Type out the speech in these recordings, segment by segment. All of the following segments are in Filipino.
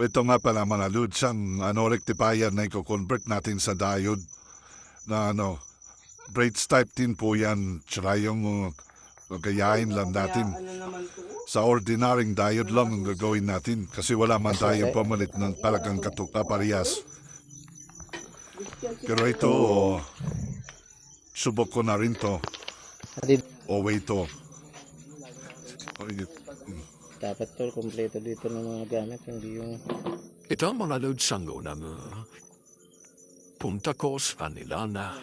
Ito nga pala mga lods, ang ano, rectifier na i-convert natin sa diode na ano, braids type din po yan. Tsaka yung uh, gayahin lang natin. Ano? Sa ordinaryong diode lang ang gagawin natin kasi wala man tayong pamalit ng talagang katuka parehas. Pero ito, oh, subok ko na rin to. O wait to. Oh, dapat tol, kompleto dito ng mga gamit, hindi yung... Ito ang mga load sango na uh, punta ko sa kanila na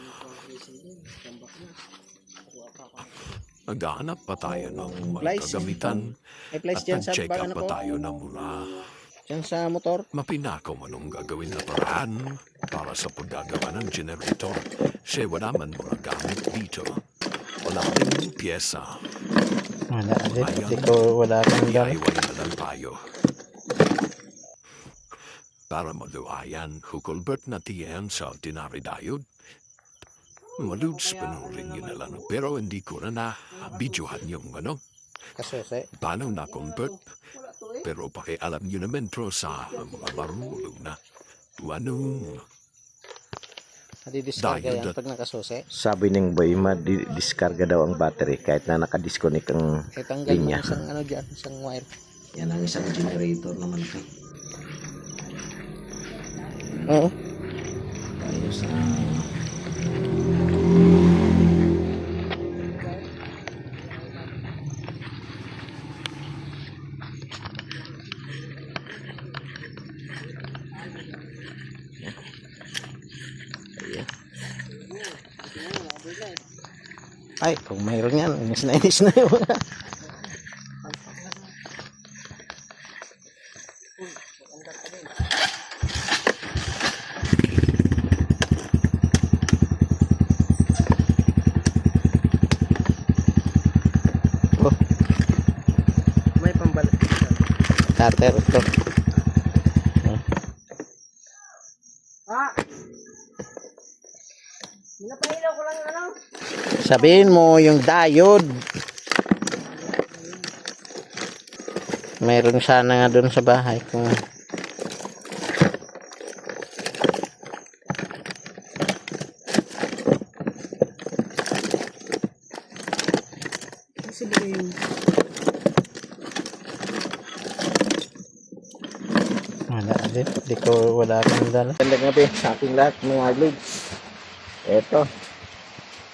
naghahanap pa tayo ng mga kagamitan at nag-check up pa tayo na mula Dyan sa motor. mapinakaw anong gagawin na paraan para sa paggagawa ng generator. Kasi wala man mga gamit dito. Wala rin pyesa. Wala. Ayan. Hindi ko, wala kang gamit. Na lang tayo. Para maluwayan, hukulbert na tiyan sa ordinary diode. Maluds panuring yun na lang. Pero hindi ko na na-videohan yung ano, Kasose. paano na-convert. Pero pakialam nyo naman pro sa mga marulong na ano, Nadidiskarga yan pag nakasose. Sabi ng boy, ma-discarga daw ang battery kahit na nakadisconnect ang Eh, tanggal mo Linya. isang ano dyan, isang wire. Yan ang isang generator naman ito. Oo. Tayo sa... Ay, kung mayroon yan, inis na inis na. Oh, May pambalik. starter ito. Pinapahilaw ko lang ano? Sabihin mo yung diode. Mayroon sana nga doon sa bahay kung Kasi ba yung... wala din. Di ko wala akong dala. Ganda nga sa ating lahat mga leads. Eto.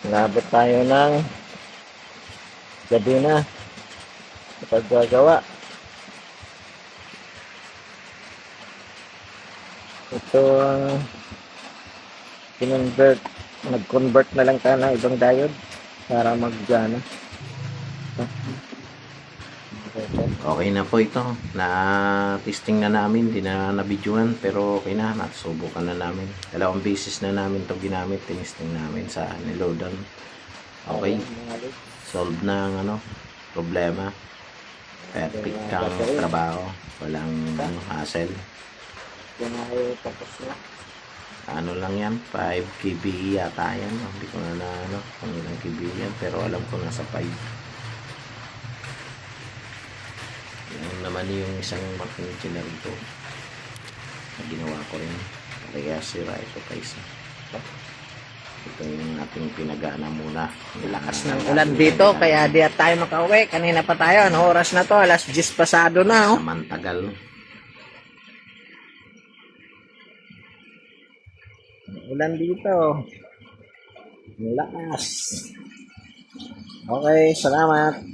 Nabot tayo ng gabi na sa paggagawa. Ito ang kinonvert. Nag-convert na lang tayo ng ibang diode para mag-gana. Okay na po ito. Na-testing na namin. Di na nabidyoan. Pero okay na. Nasubukan na namin. Dalawang beses na namin to ginamit. Tinisting namin sa niloadan. Okay. Solve na ang ano, problema. Perfect kang trabaho. Walang ano, hassle. Ano lang yan, 5 kb yata yan. Hindi ko na na ano, kung ilang kb yan. Pero alam ko nasa 5. Yan naman yung isang makiniti na rito. Na ginawa ko rin. Kaya sira ito kaysa. Ito yung ating pinagana muna. Lakas ng ulan dito, kaya di at tayo makauwi. Kanina pa tayo, ano oras na to? Alas 10 pasado na, oh. Samantagal. Ulan dito. Lakas. Okay, salamat.